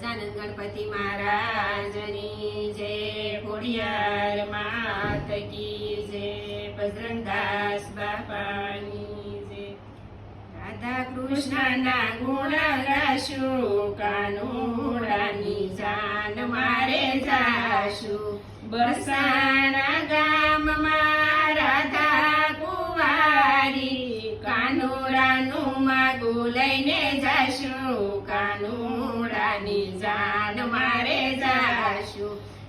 ગજાનંદ ગણપતિ મહારાજની જય, ખોડિયાર માત કી જય, બજરંગદાસ બાપાની જય. રાધા કૃષ્ણના ગુણ ગાશું, કાનુડાની જાન મારે જાશું. બરસાના ગામમાં રાધા કુવારી કાનુરાનું માગું લઈને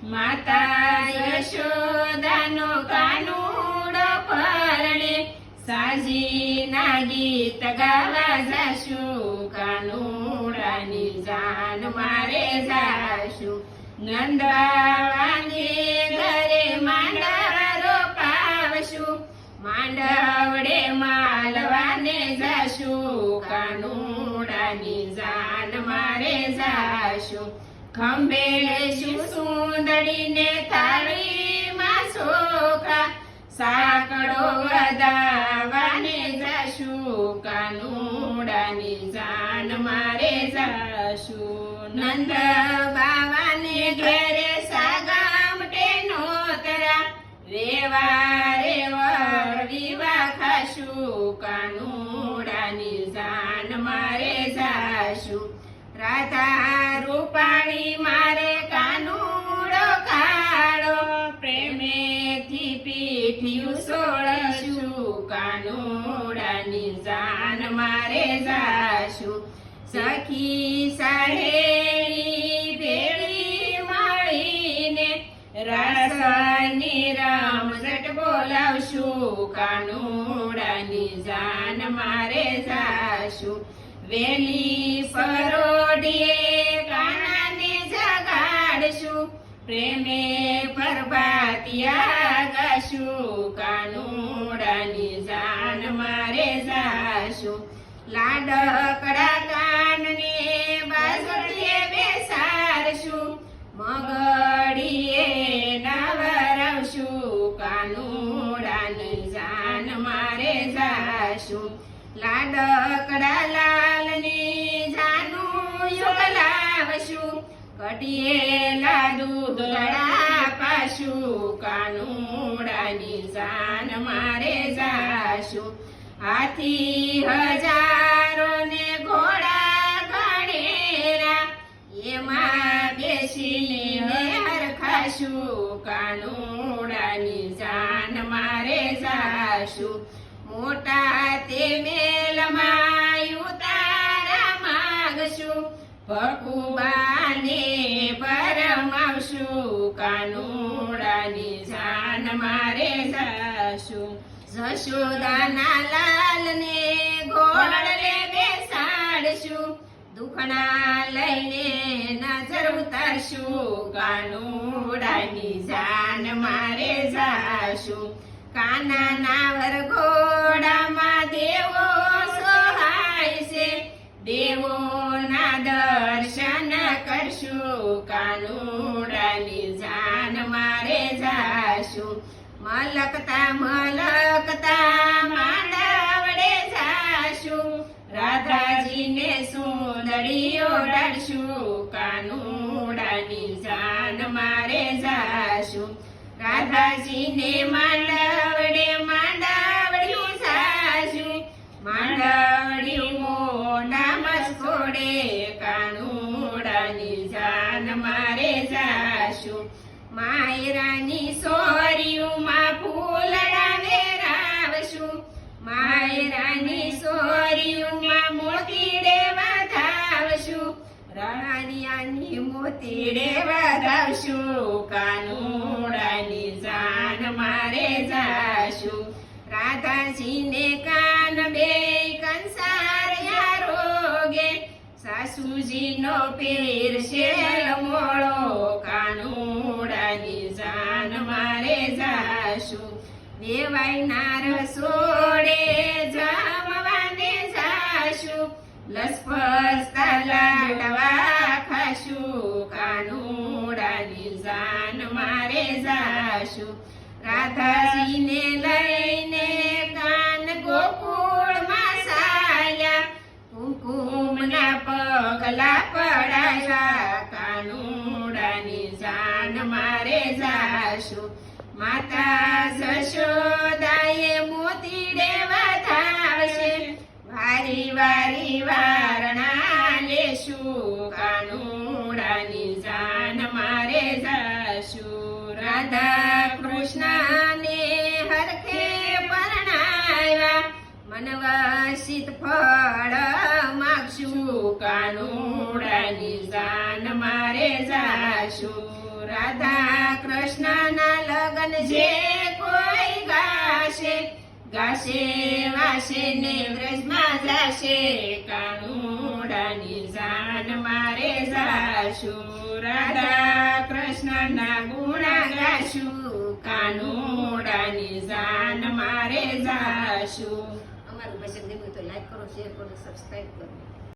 માતા યશોદાનો કાનુડો પરણે સાજીના ગીત ગાવા જાશું. કાનુડાની જાન મારે જાશું. નંદવાંગે ઘરે માંડરો પાવશું. માંડવડે માલવાને જાશું. કાનુડાની જાન મારે જાશું. ખંભે લેશું સુંદરીને થાળીમાં સોખા સાકડો વધાવાને જાશું, કાનુડાની જાન મારે જાશું. નંદ બાવાને ઘરે સાગામટે નોતરા રેવા રેવા વિવા ખાશું, કાનુડાની જાન મારે જાશું. રાધા રૂપાણી મારે કાનુડો કાળો પ્રેમેથી પીઠિયું સોળશું કાનુડાની જાન મારે જાશું. સખી સાહેલી ભેળી મળીને રાસની રામઝટ બોલાવશું. કાનુડાની જાન મારે જાશું. વેલી પરોઢીએ કાનાને જગાડશું, પ્રેમે પરબાતિયા ગાશું, કાનુડાની જાન મારે જાશું. લાડકડા કાનને બાજુએ બેસાડશું મગડીએ લાડકડા લાલની જાનું યુગ લાવશું. કટીએલા દૂધડા પાશું. કાનુડાની જાન મારે જાશું. હાથી હજારો ને ઘોડા ઘણેરા એમાં બેસીને હરખાશું કાનુડાની જાન મારે જાશું. મોટા તે મેલમાં ઉતારા માગશું. ભકુબાને પરમાવશું. કાનુડાની જાન મારે જાશું. જશોદાના લાલને ઘોડલે બેસાડશું. દુખણા લઈને નજર ઉતારશું. કાનુડાની જાન મારે જાશું. કાનાના દર્શન કરશું, કાનુડાની જાન મારે જાશું. મલકતા મલકતા માંડવડે જાશું. રાધાજીને સુંદરીઓ ડરશું કાનુડાની જાન રાધાજીને માંડવડે, માંડવડ્યું સાસુ માંડવડ્યું મોઢા મસ્કોડે, કાનુડાની જાન મારે સાસુ માયરાની સોરિયુમાં ફૂલડા વેરાવશું માયરાની સોરિયુમાં મોતીડે વધાવશું ધાવશું. રાણીયાની મોતી દેવા ધાવશું. મારે જાશું રાધાજીને કાન બે કંસાર રોગે સાસુજીનો પેર શેલ મોળો કાનુડાની જાન મારે જાશું દેવાયના રસોડે જમવાને જાશું લસપસતા લાડવા ખાશું કાનુડાની જાન મારે જાશું રાધાજીને લઈને કાન ગોકુળમાં સાયા. કુમકુમના પગલા પડાયા. કાનુડાની જાન મારે જાશું. માતા જશોદાએ મોતી દેવા થાશે. વારી વારી વારણા લેશું. કાનુડાની જાન મારે જાશું. રાધા કૃષ્ણને હરખે પરણાવ્યા. મનવાસિત ફળ માગશું, કાનુડાની જાન મારે જાશું. રાધા કૃષ્ણના લગન જે કોઈ ગાશે ગાશે, વાશે ને વ્રજમાં જાશે. કાનુડાની જાન મારે જાશું. રાધા કૃષ્ણના ગુણ ગાશું કાનુડાની જાન મારે જાશું. અમારું ભજન ગમ્યું તો લાઈક કરો શેર કરો સબસ્ક્રાઈબ કરો.